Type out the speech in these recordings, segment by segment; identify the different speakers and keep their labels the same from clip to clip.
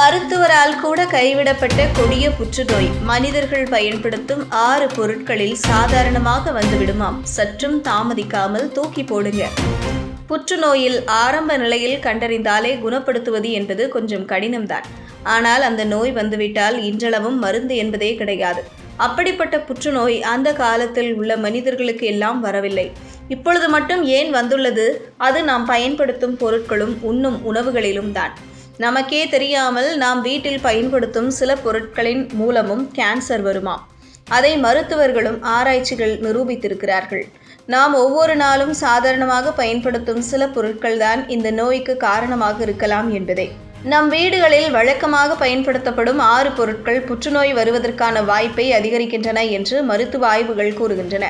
Speaker 1: மருத்துவரால் கூட கைவிடப்பட்ட கொடிய புற்றுநோய். மனிதர்கள் பயன்படுத்தும் ஆறு பொருட்களில் சாதாரணமாக வந்துவிடுமாம். சற்றும் தாமதிக்காமல் தூக்கி போடுங்க. புற்றுநோயில் ஆரம்ப நிலையில் கண்டறிந்தாலே குணப்படுத்துவது என்பது கொஞ்சம் கடினம்தான். ஆனால் அந்த நோய் வந்துவிட்டால் இன்றளவும் மருந்து என்பதே கிடையாது. அப்படிப்பட்ட புற்றுநோய் அந்த காலத்தில் உள்ள மனிதர்களுக்கு எல்லாம் வரவில்லை. இப்பொழுது மட்டும் ஏன் வந்துள்ளது? அது நாம் பயன்படுத்தும் பொருட்களும் உண்ணும் உணவுகளிலும் தான் நமக்கே தெரியாமல் நாம் வீட்டில் பயன்படுத்தும் சில பொருட்களின் மூலமும் கேன்சர் வருமா? அதை மருத்துவர்களும் ஆராய்ச்சிகள் நிரூபித்திருக்கிறார்கள். நாம் ஒவ்வொரு நாளும் சாதாரணமாக பயன்படுத்தும் சில பொருட்கள் தான் இந்த நோய்க்கு காரணமாக இருக்கலாம் என்பதே. நம் வீடுகளில் வழக்கமாக பயன்படுத்தப்படும் ஆறு பொருட்கள் புற்றுநோய் வருவதற்கான வாய்ப்பை அதிகரிக்கின்றன என்று மருத்துவ ஆய்வுகள் கூறுகின்றன.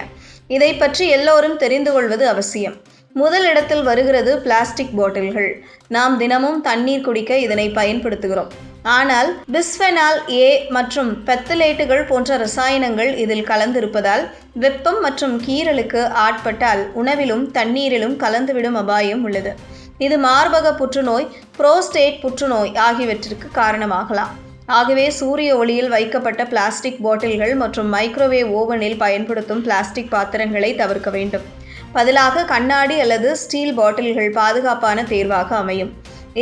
Speaker 1: இதை பற்றி எல்லோரும் தெரிந்து கொள்வது அவசியம். முதல் இடத்தில் வருகிறது பிளாஸ்டிக் பாட்டில்கள். நாம் தினமும் தண்ணீர் குடிக்க இதனை பயன்படுத்துகிறோம். ஆனால் பிஸ்பெனால் ஏ மற்றும் பெத்தலேட்டுகள் போன்ற ரசாயனங்கள் இதில் கலந்திருப்பதால் வெப்பம் மற்றும் கீறலுக்கு ஆட்பட்டால் உணவிலும் தண்ணீரிலும் கலந்துவிடும் அபாயம் உள்ளது. இது மார்பக புற்றுநோய் புரோஸ்டேட் புற்றுநோய் ஆகியவற்றிற்கு காரணமாகலாம். ஆகவே சூரிய ஒளியில் வைக்கப்பட்ட பிளாஸ்டிக் பாட்டில்கள் மற்றும் மைக்ரோவேவ் ஓவனில் பயன்படுத்தும் பிளாஸ்டிக் பாத்திரங்களை தவிர்க்க வேண்டும். பதிலாக கண்ணாடி அல்லது ஸ்டீல் பாட்டில்கள் பாதுகாப்பான தேர்வாக அமையும்.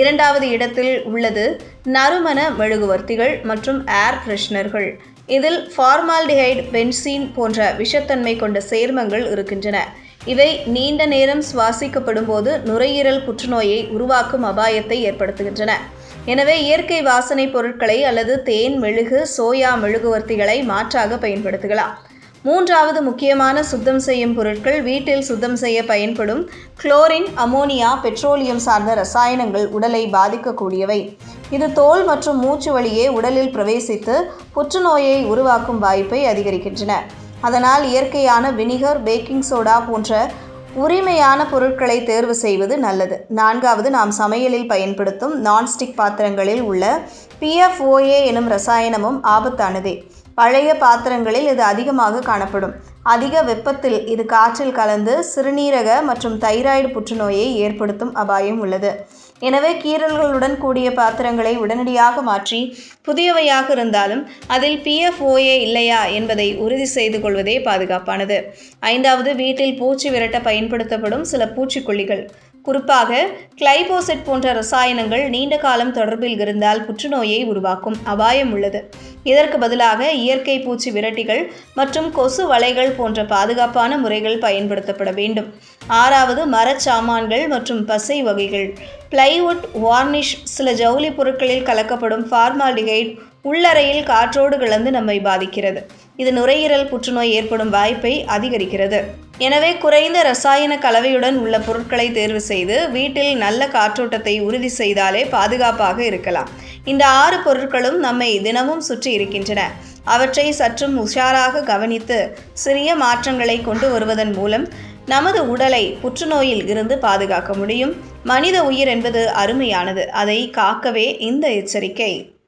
Speaker 1: இரண்டாவது இடத்தில் உள்ளது நறுமண மெழுகுவர்த்திகள் மற்றும் ஏர் ஃப்ரெஷ்னர்கள் இதில் ஃபார்மால்டிஹைட் பென்சீன் போன்ற விஷத்தன்மை கொண்ட சேர்மங்கள் இருக்கின்றன. இவை நீண்ட நேரம் சுவாசிக்கப்படும் போது நுரையீரல் புற்றுநோயை உருவாக்கும் அபாயத்தை ஏற்படுத்துகின்றன. எனவே இயற்கை வாசனை பொருட்களை அல்லது தேன் மெழுகு சோயா மெழுகுவர்த்திகளை மாற்றாக பயன்படுத்தலாம் மூன்றாவது முக்கியமான சுத்தம் செய்யும் பொருட்கள் வீட்டில் சுத்தம் செய்ய பயன்படும் குளோரின் அமோனியா பெட்ரோலியம் சார்ந்த ரசாயனங்கள் உடலை பாதிக்கக்கூடியவை. இது தோல் மற்றும் மூச்சு வழியே உடலில் பிரவேசித்து புற்றுநோயை உருவாக்கும் வாய்ப்பை அதிகரிக்கின்றன. அதனால் இயற்கையான வினிகர் பேக்கிங் சோடா போன்ற உரிமையான பொருட்களை தேர்வு செய்வது நல்லது. நான்காவது நாம் சமையலில் பயன்படுத்தும் நான்ஸ்டிக் பாத்திரங்களில் உள்ள பிஎஃப்ஓஏ எனும் ரசாயனமும் ஆபத்தானதே. பழைய பாத்திரங்களில் இது அதிகமாக காணப்படும். அதிக வெப்பத்தில் இது காற்றில் கலந்து சிறுநீரக மற்றும் தைராய்டு புற்றுநோயை ஏற்படுத்தும் அபாயம் உள்ளது. எனவே கீறல்களுடன் கூடிய பாத்திரங்களை உடனடியாக மாற்றி புதியவையாக இருந்தாலும் அதில் பிஎஃப்ஓஏ இல்லையா என்பதை உறுதி செய்து கொள்வதே பாதுகாப்பானது. ஐந்தாவது வீட்டில் பூச்சி விரட்ட பயன்படுத்தப்படும் சில பூச்சிக்கொல்லிகள். குறிப்பாக கிளைபோசெட் போன்ற ரசாயனங்கள் நீண்ட காலம் தொடர்பில் இருந்தால் புற்றுநோயை உருவாக்கும் அபாயம் உள்ளது. இதற்கு பதிலாக இயற்கை பூச்சி விரட்டிகள் மற்றும் கொசு வலைகள் போன்ற பாதுகாப்பான முறைகள் பயன்படுத்தப்பட வேண்டும். ஆறாவது மரச்சாமான்கள் மற்றும் பசை வகைகள். பிளைவுட் வார்னிஷ் சில ஜவுளி பொருட்களில் கலக்கப்படும் ஃபார்மாலிகைட் உள்ளறையில் காற்றோடு கலந்து நம்மை பாதிக்கிறது. இது நுரையீரல் புற்றுநோய் ஏற்படும் வாய்ப்பை அதிகரிக்கிறது. எனவே குறைந்த ரசாயன கலவையுடன் உள்ள பொருட்களை தேர்வு செய்து வீட்டில் நல்ல காற்றோட்டத்தை உறுதி செய்தாலே பாதுகாப்பாக இருக்கலாம். இந்த ஆறு பொருட்களும் நம்மை தினமும் சுற்றி இருக்கின்றன. அவற்றை சற்றும் உஷாராக கவனித்து சிறிய மாற்றங்களை கொண்டு வருவதன் மூலம் நமது உடலை புற்றுநோயில் இருந்து பாதுகாக்க முடியும். மனித உயிர் என்பது அருமையானது. அதை காக்கவே இந்த எச்சரிக்கை.